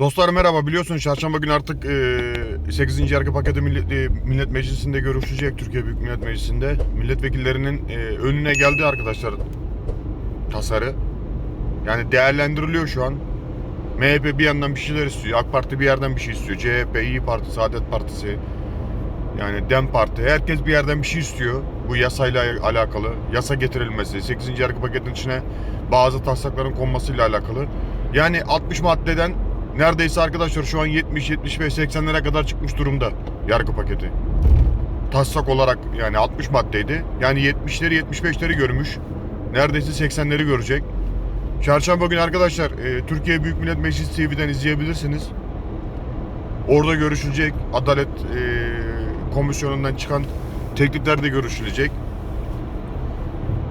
Dostlar merhaba biliyorsunuz çarşamba günü artık e, 8. yargı paketi millet, e, millet meclisinde görüşecek Türkiye Büyük Millet Meclisi'nde. Milletvekillerinin e, önüne geldi arkadaşlar tasarı. Yani değerlendiriliyor şu an. MHP bir yandan bir şeyler istiyor. AK Parti bir yerden bir şey istiyor. CHP, İyi Parti, Saadet Partisi. Yani DEM Parti. Herkes bir yerden bir şey istiyor. Bu yasayla alakalı. Yasa getirilmesi. 8. yargı paketinin içine bazı taslakların konmasıyla alakalı. Yani 60 maddeden neredeyse arkadaşlar şu an 70, 75, 80'lere kadar çıkmış durumda yargı paketi. Taslak olarak yani 60 maddeydi. Yani 70'leri 75'leri görmüş. Neredeyse 80'leri görecek. Çarşamba günü arkadaşlar e, Türkiye Büyük Millet Meclisi TV'den izleyebilirsiniz. Orada görüşülecek. Adalet e, Komisyonu'ndan çıkan teklifler de görüşülecek.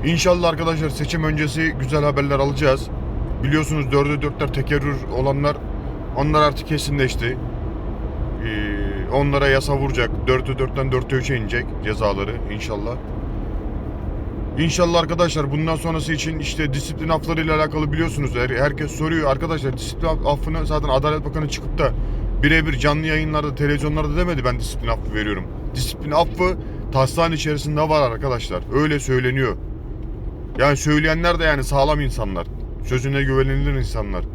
İnşallah arkadaşlar seçim öncesi güzel haberler alacağız. Biliyorsunuz 4'e 4'ler tekerrür olanlar onlar artık kesinleşti. Ee, onlara yasa vuracak. 4'e 4'ten 4'e 3'e inecek cezaları inşallah. İnşallah arkadaşlar bundan sonrası için işte disiplin afflarıyla alakalı biliyorsunuz her, herkes soruyor arkadaşlar disiplin affını zaten Adalet Bakanı çıkıp da birebir canlı yayınlarda televizyonlarda demedi ben disiplin affı veriyorum. Disiplin affı taslağın içerisinde var arkadaşlar öyle söyleniyor. Yani söyleyenler de yani sağlam insanlar. Sözüne güvenilir insanlar.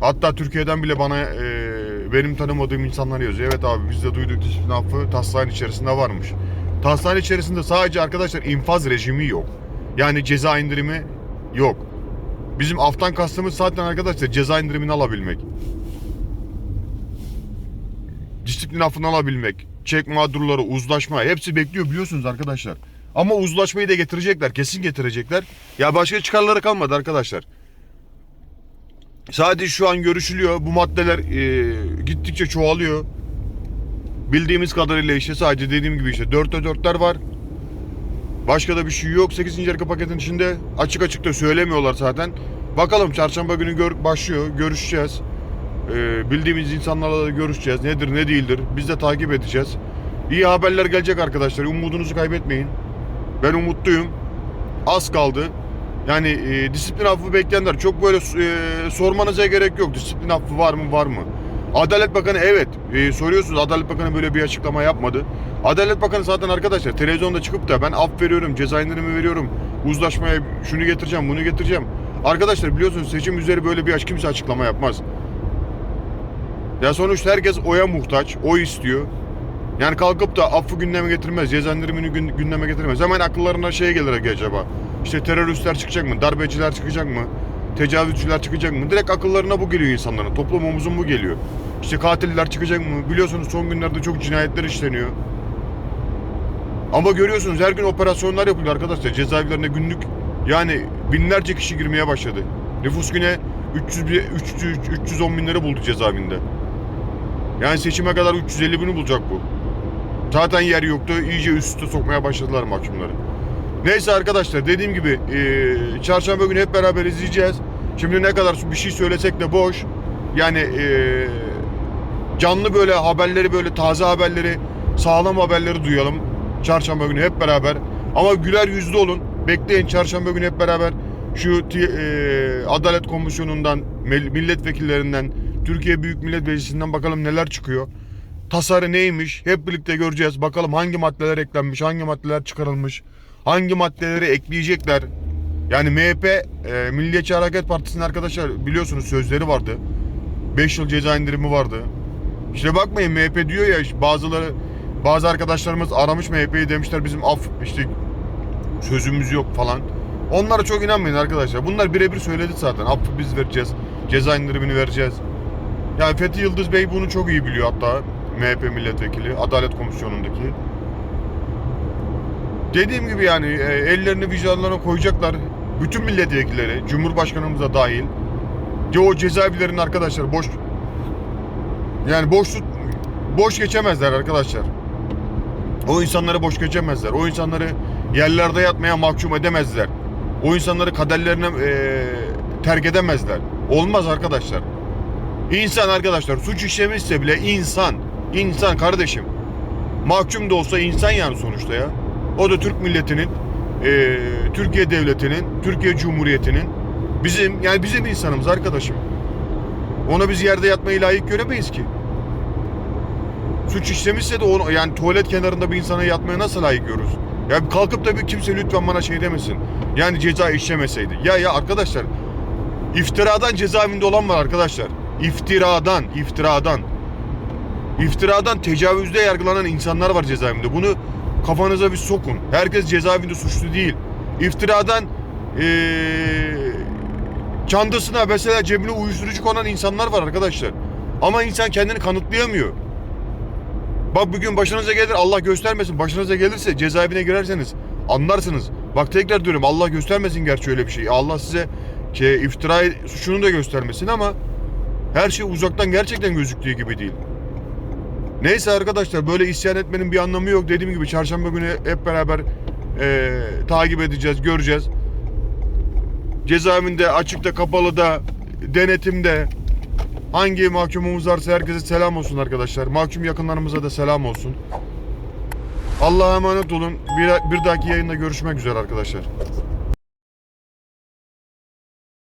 Hatta Türkiye'den bile bana e, benim tanımadığım insanlar yazıyor. Evet abi biz de duyduk disiplin affı taslağın içerisinde varmış. Taslağın içerisinde sadece arkadaşlar infaz rejimi yok. Yani ceza indirimi yok. Bizim aftan kastımız zaten arkadaşlar ceza indirimini alabilmek. Disiplin affını alabilmek. Çek mağdurları, uzlaşma hepsi bekliyor biliyorsunuz arkadaşlar. Ama uzlaşmayı da getirecekler. Kesin getirecekler. Ya başka çıkarları kalmadı arkadaşlar. Sadece şu an görüşülüyor. Bu maddeler e, gittikçe çoğalıyor. Bildiğimiz kadarıyla işte sadece dediğim gibi işte 4'te 4'ler var. Başka da bir şey yok. 8. yargı paketin içinde açık açık da söylemiyorlar zaten. Bakalım çarşamba günü gör, başlıyor. Görüşeceğiz. E, bildiğimiz insanlarla da görüşeceğiz. Nedir ne değildir. Biz de takip edeceğiz. İyi haberler gelecek arkadaşlar. Umudunuzu kaybetmeyin. Ben umutluyum. Az kaldı. Yani e, disiplin affı bekleyenler çok böyle e, sormanıza gerek yok. Disiplin affı var mı var mı? Adalet Bakanı evet e, soruyorsunuz Adalet Bakanı böyle bir açıklama yapmadı. Adalet Bakanı zaten arkadaşlar televizyonda çıkıp da ben af veriyorum, ceza indirimi veriyorum, uzlaşmaya şunu getireceğim, bunu getireceğim. Arkadaşlar biliyorsunuz seçim üzeri böyle bir aç kimse açıklama yapmaz. Ya sonuçta herkes oya muhtaç, oy istiyor. Yani kalkıp da affı gündeme getirmez, ceza indirimini gün- gündeme getirmez. Hemen akıllarına şey gelir acaba. İşte teröristler çıkacak mı, darbeciler çıkacak mı, tecavüzcüler çıkacak mı? Direkt akıllarına bu geliyor insanların. Toplumumuzun bu geliyor. İşte katiller çıkacak mı? Biliyorsunuz son günlerde çok cinayetler işleniyor. Ama görüyorsunuz her gün operasyonlar yapılıyor arkadaşlar. Cezaevlerine günlük yani binlerce kişi girmeye başladı. Nüfus güne 300, bi- 300 310 binleri buldu cezaevinde. Yani seçime kadar 350 bini bulacak bu. Zaten yer yoktu. İyice üst üste sokmaya başladılar mahkumları. Neyse arkadaşlar dediğim gibi e, çarşamba günü hep beraber izleyeceğiz. Şimdi ne kadar bir şey söylesek de boş. Yani e, canlı böyle haberleri böyle taze haberleri sağlam haberleri duyalım. Çarşamba günü hep beraber. Ama güler yüzlü olun. Bekleyin çarşamba günü hep beraber şu e, Adalet Komisyonu'ndan, mil- milletvekillerinden, Türkiye Büyük Millet Meclisi'nden bakalım neler çıkıyor. Tasarı neymiş? Hep birlikte göreceğiz. Bakalım hangi maddeler eklenmiş, hangi maddeler çıkarılmış, hangi maddeleri ekleyecekler. Yani MHP, e, Milliyetçi Hareket Partisi'nin arkadaşlar biliyorsunuz sözleri vardı. 5 yıl ceza indirimi vardı. İşte bakmayın MHP diyor ya bazıları bazı arkadaşlarımız aramış MHP'yi demişler bizim af işte sözümüz yok falan. Onlara çok inanmayın arkadaşlar. Bunlar birebir söyledi zaten. Affı biz vereceğiz. Ceza indirimini vereceğiz. Yani Fethi Yıldız Bey bunu çok iyi biliyor hatta. MHP milletvekili, Adalet Komisyonu'ndaki. Dediğim gibi yani e, ellerini vicdanlarına koyacaklar. Bütün milletvekilleri, Cumhurbaşkanımız da dahil. Ya o cezaevlerinin arkadaşlar boş yani boş tut, boş geçemezler arkadaşlar. O insanları boş geçemezler. O insanları yerlerde yatmaya mahkum edemezler. O insanları kaderlerine e, terk edemezler. Olmaz arkadaşlar. İnsan arkadaşlar suç işlemişse bile insan. insan kardeşim. Mahkum da olsa insan yani sonuçta ya. O da Türk milletinin, e, Türkiye devletinin, Türkiye Cumhuriyeti'nin bizim yani bizim insanımız arkadaşım. Ona biz yerde yatmayı layık göremeyiz ki. Suç işlemişse de onu, yani tuvalet kenarında bir insana yatmaya nasıl layık görürüz? Ya kalkıp da bir kimse lütfen bana şey demesin. Yani ceza işlemeseydi. Ya ya arkadaşlar iftiradan cezaevinde olan var arkadaşlar. İftiradan, iftiradan. İftiradan tecavüzde yargılanan insanlar var cezaevinde. Bunu kafanıza bir sokun. Herkes cezaevinde suçlu değil. İftiradan eee çantasına mesela cebine uyuşturucu konan insanlar var arkadaşlar. Ama insan kendini kanıtlayamıyor. Bak bugün başınıza gelir Allah göstermesin. Başınıza gelirse cezaevine girerseniz anlarsınız. Bak tekrar diyorum Allah göstermesin gerçi öyle bir şey. Allah size ki iftira suçunu da göstermesin ama her şey uzaktan gerçekten gözüktüğü gibi değil. Neyse arkadaşlar böyle isyan etmenin bir anlamı yok. Dediğim gibi çarşamba günü hep beraber eee, takip edeceğiz, göreceğiz. Cezaevinde, açıkta, kapalıda, denetimde hangi mahkumumuz varsa herkese selam olsun arkadaşlar. Mahkum yakınlarımıza da selam olsun. Allah'a emanet olun. Bir, bir dahaki yayında görüşmek üzere arkadaşlar.